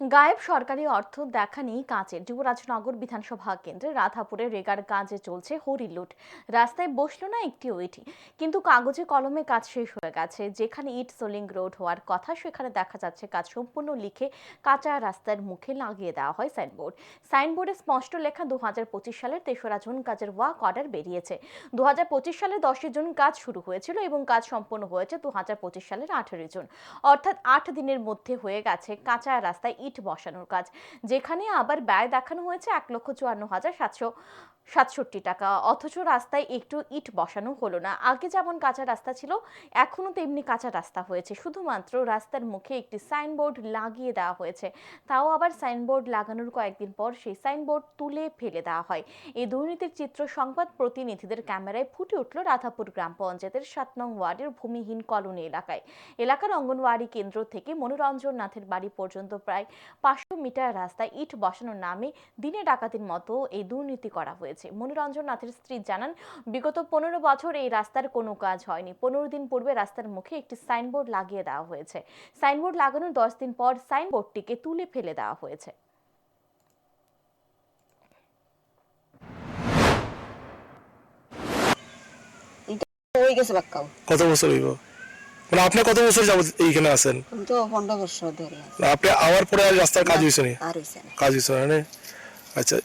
গায়েব সরকারি অর্থ দেখা নেই কাজের যুবরাজনগর বিধানসভা কেন্দ্রে রাধাপুরে রেগার কাজে চলছে হরিলুট রাস্তায় বসল না একটি ইটি কিন্তু কাগজে কলমে কাজ শেষ হয়ে গেছে। যেখানে ইট সোলিং রোড হওয়ার কথা, সেখানে দেখা যাচ্ছে কাজ সম্পূর্ণ লিখে কাঁচা রাস্তার মুখে লাগিয়ে দেওয়া হয় সাইনবোর্ড। সাইনবোর্ডে স্পষ্ট লেখা দু হাজার পঁচিশ সালের তেসরা জুন কাজের ওয়াক অর্ডার বেরিয়েছে। দু সালের দশই জুন কাজ শুরু হয়েছিল এবং কাজ সম্পন্ন হয়েছে দু হাজার পঁচিশ সালের আঠেরোই জুন। অর্থাৎ আট দিনের মধ্যে হয়ে গেছে কাঁচা রাস্তায় ইট বসানোর কাজ, যেখানে আবার ব্যয় দেখানো হয়েছে এক লক্ষ চুয়ান্ন হাজার সাতশো সাতষট্টি টাকা। অথচ রাস্তায় একটু ইট বসানো হলো না। আগে যেমন কাঁচা রাস্তা ছিল, এখনও তেমনি কাঁচা রাস্তা হয়েছে। শুধুমাত্র রাস্তার মুখে একটি সাইনবোর্ড লাগিয়ে দেওয়া হয়েছে। তাও আবার সাইনবোর্ড লাগানোর কয়েকদিন পর সেই সাইনবোর্ড তুলে ফেলে দেওয়া হয়। এই দুর্নীতির চিত্র সংবাদ প্রতিনিধিদের ক্যামেরায় ফুটে উঠল রাধাপুর গ্রাম পঞ্চায়েতের সাত নং ওয়ার্ডের ভূমিহীন কলোনি এলাকায়। এলাকার অঙ্গনওয়াড়ি কেন্দ্র থেকে মনোরঞ্জন নাথের বাড়ি পর্যন্ত প্রায় পাঁচশো মিটার রাস্তায় ইট বসানোর নামে দিনে ডাকাতির মতো এই দুর্নীতি করা হয়েছে। মনোরঞ্জন নাথের স্ত্রী জানান বিগত পনেরো বছর এই রাস্তার কোনো কাজ হয়নি। পনেরো দিন পূর্বে রাস্তার মুখে একটি সাইনবোর্ড লাগিয়ে দেওয়া হয়েছে। সাইনবোর্ড লাগানোর দশ দিন পর সাইনবোর্ডটিকে তুলে ফেলে দেওয়া হয়েছে। হয়ে কত বছর হইব? মানে আপনি কত বছর যাবত এইখানে আছেন? তো পনেরো বছর ধরে আপনি আওয়ার পরে আর রাস্তার কাজ হয়েছে নি আর হয়েছে না। কাজ হয়েছে না আচ্ছা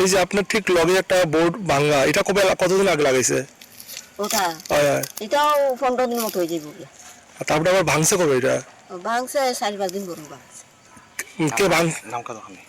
এই যে আপনার ঠিক লগে একটা বোর্ড ভাঙ্গা এটা কবে কতদিন আগে লাগাইছে? ওটা। এটাও পনেরো দিন মতো হয়ে যাবে আর তারপরে আবার ভাঙছে কবে এটা? ভাঙছে চার পাঁচ দিন পরে ভাঙছে। কে ভাঙ নাম কত ওখানে